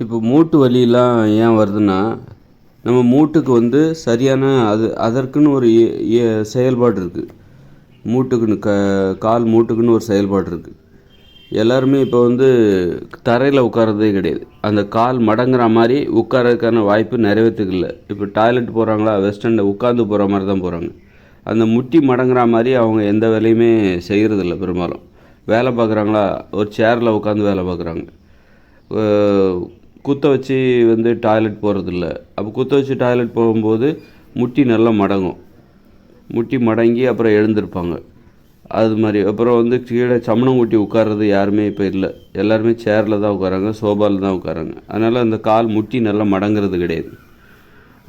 இப்போ மூட்டு வலியெலாம் ஏன் வருதுன்னா நம்ம மூட்டுக்கு வந்து சரியான அது அதற்குன்னு ஒரு இ- செயல்பாடு இருக்குது மூட்டுக்குன்னு க கால் மூட்டுக்குன்னு ஒரு செயல்பாடு இருக்குது எல்லாருமே இப்போ வந்து தரையில் உட்காரதே கிடையாது. அந்த கால் மடங்குற மாதிரி உட்காரதுக்கான வாய்ப்பு நிறைவேற்றுக்கு இல்லை இப்போ டாய்லெட் போகிறாங்களா வெஸ்டர்னில் உட்காந்து போகிற மாதிரி தான் போகிறாங்க அந்த முட்டி மடங்குற மாதிரி அவங்க எந்த வேலையுமே செய்கிறதில்ல பெரும்பாலும். வேலை பார்க்குறாங்களா ஒரு சேரில் உட்காந்து வேலை பார்க்குறாங்க. குத்த வச்சு வந்து டாய்லெட் போகிறதில்ல அப்போ குத்த வச்சு டாய்லெட் போகும்போது முட்டி நல்லா மடங்கும். முட்டி மடங்கி அப்புறம் எழுந்திருப்பாங்க. அது மாதிரி. அப்புறம் வந்து கீழே சமணம் ஊட்டி உட்கார்றது யாருமே இப்போ இல்லை. எல்லாருமே சேரில் தான் உட்காராங்க சோபாவில் தான் உட்காராங்க. அதனால் அந்த கால் முட்டி நல்லா மடங்கிறது கிடையாது.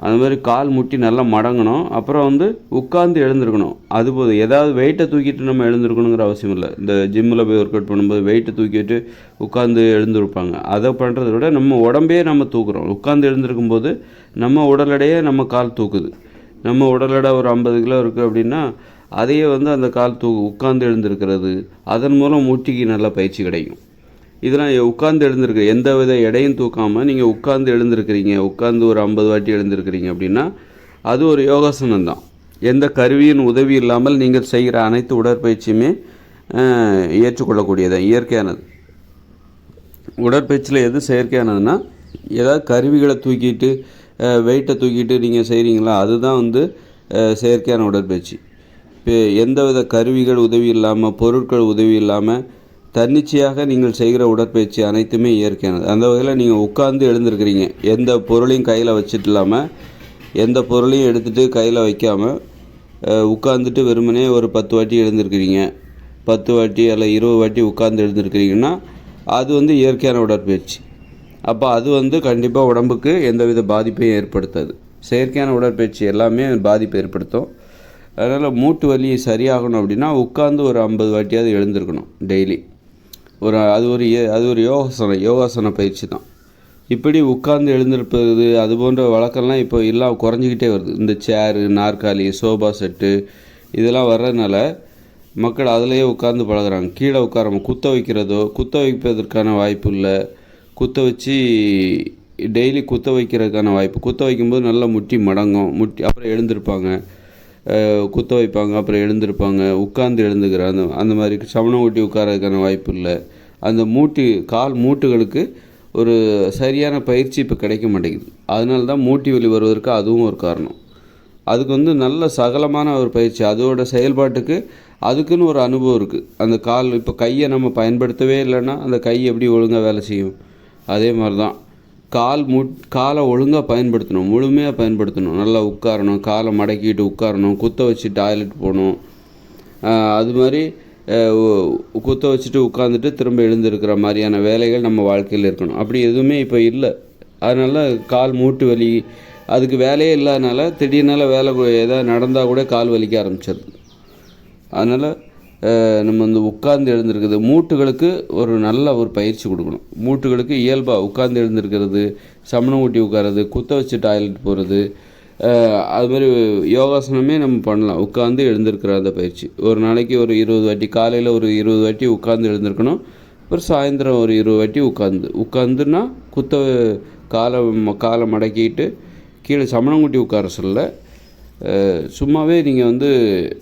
அது மாதிரி கால் முட்டி நல்லா மடங்கணும். அப்புறம் வந்து உட்காந்து எழுந்திருக்கணும். அது போதும். ஏதாவது வெயிட்டை தூக்கிட்டு நம்ம எழுந்திருக்கணுங்கிற அவசியம் இல்லை. இந்த ஜிம்மில் போய் ஒர்க் அவுட் பண்ணும்போது வெயிட்டை தூக்கிட்டு உட்காந்து எழுந்திருப்பாங்க. அதை பண்ணுறத விட நம்ம உடம்பே நம்ம தூக்குறோம். உட்காந்து எழுந்திருக்கும் போது நம்ம உடல் எடையே நம்ம கால் தூக்குது. நம்ம உடல் எடை ஒரு ஐம்பது கிலோ இருக்குது அப்படின்னா அதையே வந்து அந்த கால் தூ உட்காந்து எழுந்திருக்கிறது. அதன் மூலம் முட்டிக்கு நல்ல பயிற்சி கிடைக்கும். இதெல்லாம் உட்கார்ந்து எழுந்திருக்கு. எந்த வித எடையும் தூக்காமல் நீங்கள் உட்கார்ந்து எழுந்திருக்கிறீங்க. உட்கார்ந்து ஒரு ஐம்பது வாட்டி எழுந்திருக்கிறீங்க அப்படின்னா அது ஒரு யோகாசனம் தான். எந்த கருவியின் உதவி இல்லாமல் நீங்கள் செய்கிற அனைத்து உடற்பயிற்சியுமே ஏற்றுக்கொள்ளக்கூடியதான் இயற்கையானது. உடற்பயிற்சியில் எது செயற்கையானதுன்னா ஏதாவது கருவிகளை தூக்கிட்டு வெயிட்டை தூக்கிட்டு நீங்கள் செய்கிறீங்களா அதுதான் வந்து செயற்கையான உடற்பயிற்சி. இப்போ எந்தவித கருவிகள் உதவி இல்லாமல் பொருட்கள் உதவி இல்லாமல் தன்னிச்சையாக நீங்கள் செய்கிற உடற்பயிற்சி அனைத்துமே இயற்கையானது. அந்த வகையில் நீங்கள் உட்கார்ந்து எழுந்திருக்கிறீங்க. எந்த பொருளையும் கையில் வச்சுட்டு இல்லாமல் எந்த பொருளையும் எடுத்துகிட்டு கையில் வைக்காமல் உட்காந்துட்டு வெறுமனே ஒரு பத்து வாட்டி எழுந்திருக்கிறீங்க. பத்து வாட்டி அல்ல இருபது வாட்டி உட்காந்து எழுந்திருக்கிறீங்கன்னா அது வந்து இயற்கையான உடற்பயிற்சி. அப்போ அது வந்து கண்டிப்பாக உடம்புக்கு எந்தவித பாதிப்பையும் ஏற்படுத்தாது. செயற்கையான உடற்பயிற்சி எல்லாமே பாதிப்பை ஏற்படுத்தும். அதனால் மூட்டு வலி சரியாகணும் அப்படின்னா உட்காந்து ஒரு ஐம்பது வாட்டியாவது எழுந்திருக்கணும் டெய்லி. ஒரு அது ஒரு அது ஒரு யோகாசனம் யோகாசன பயிற்சி தான். இப்படி உட்கார்ந்து எழுந்திருப்பது அது போன்ற வழக்கம்லாம் இப்போ எல்லாம் குறைஞ்சிக்கிட்டே வருது. இந்த சேரு நாற்காலி சோபா செட்டு இதெல்லாம் வர்றதுனால மக்கள் அதிலேயே உட்கார்ந்து பழகுறாங்க. கீழே உட்காராம குத்த வைக்கிறதோ குத்த வைப்பதற்கான வாய்ப்பு இல்லை. குத்த வச்சு டெய்லி குத்த வைக்கிறதுக்கான வாய்ப்பு. குத்த வைக்கும்போது நல்லா முட்டி மடங்கும். முட்டி அப்புறம் எழுந்திருப்பாங்க. குத்த வைப்பாங்க அப்புறம் எழுந்திருப்பாங்க உட்கார்ந்து எழுந்துக்கிற அந்த அந்த மாதிரி சமணம் ஊட்டி உட்காரதுக்கான வாய்ப்பு இல்லை. அந்த மூட்டு கால் மூட்டுகளுக்கு ஒரு சரியான பயிற்சி இப்போ கிடைக்க மாட்டேங்குது. அதனால தான் மூட்டி வலி வருவதற்கு அதுவும் ஒரு காரணம். அதுக்கு வந்து நல்ல சகலமான ஒரு பயிற்சி. அதோட செயல்பாட்டுக்கு அதுக்குன்னு ஒரு அனுபவம் இருக்குது அந்த கால் இப்போ கையை நம்ம பயன்படுத்தவே இல்லைன்னா அந்த கை எப்படி ஒழுங்காக வேலை செய்யும்? அதே மாதிரி தான் கால் மு காலை ஒழுங்காக பயன்படுத்தணும் முழுமையாக பயன்படுத்தணும். நல்லா உட்காரணும் காலை மடக்கிட்டு உட்காரணும் குத்த வச்சு டாய்லெட் போகணும். அது மாதிரி குத்த வச்சுட்டு உட்காந்துட்டு திரும்ப எழுந்திருக்கிற மாதிரியான வேலைகள் நம்ம வாழ்க்கையில் இருக்கணும். அப்படி எதுவுமே இப்போ இல்லை. அதனால் கால் மூட்டு வலி அதுக்கு வேலையே இல்லாதனால திடீர்னால வேலை எதாவது ஏதாவது நடந்தால் கூட கால் வலிக்க ஆரம்பிச்சிருது. அதனால் நம்ம வந்து உட்கார்ந்து எழுந்திருக்கிறது மூட்டுகளுக்கு ஒரு நல்ல ஒரு பயிற்சி கொடுக்கணும். மூட்டுகளுக்கு இயல்பாக உட்கார்ந்து எழுந்திருக்கிறது சமணம் ஊட்டி உட்கார்றது குத்த வச்சு டாய்லெட் போகிறது அது மாதிரி யோகாசனமே நம்ம பண்ணலாம். உட்காந்து எழுந்திருக்கிற அந்த பயிற்சி. ஒரு நாளைக்கு ஒரு இருபது வாட்டி காலையில் ஒரு இருபது வாட்டி உட்காந்து எழுந்திருக்கணும். அப்புறம் சாயந்தரம் ஒரு இருபது வாட்டி உட்காந்து உட்காந்துன்னா குத்த காலை ம- காலை மடக்கிட்டு கீழே சமணம் உட்கார சொல்ல சும்மாவே நீங்கள் வந்து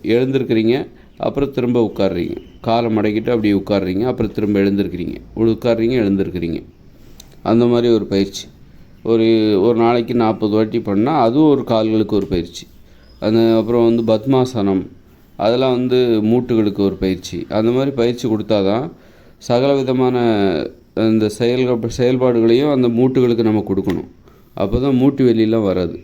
எழுந்திருக்கிறீங்க. அப்புறம் திரும்ப உட்காடுறீங்க காலை மடக்கிட்டு அப்படியே உட்காடுறீங்க அப்புறம் திரும்ப எழுந்திருக்கிறீங்க. உட்காடுறீங்க எழுந்திருக்கிறீங்க. அந்த மாதிரி ஒரு பயிற்சி. ஒரு ஒரு நாளைக்கு நாற்பது வாட்டி பண்ணால் அதுவும் ஒரு கால்களுக்கு ஒரு பயிற்சி. அந்த அப்புறம் வந்து பத்மாசனம். அதெல்லாம் வந்து மூட்டுகளுக்கு ஒரு பயிற்சி. அந்த மாதிரி பயிற்சி கொடுத்தா தான் சகல விதமான அந்த செயல்கள் செயல்பாடுகளையும் அந்த மூட்டுகளுக்கு நம்ம கொடுக்கணும். அப்போ தான் மூட்டு வெளியெலாம் வராது.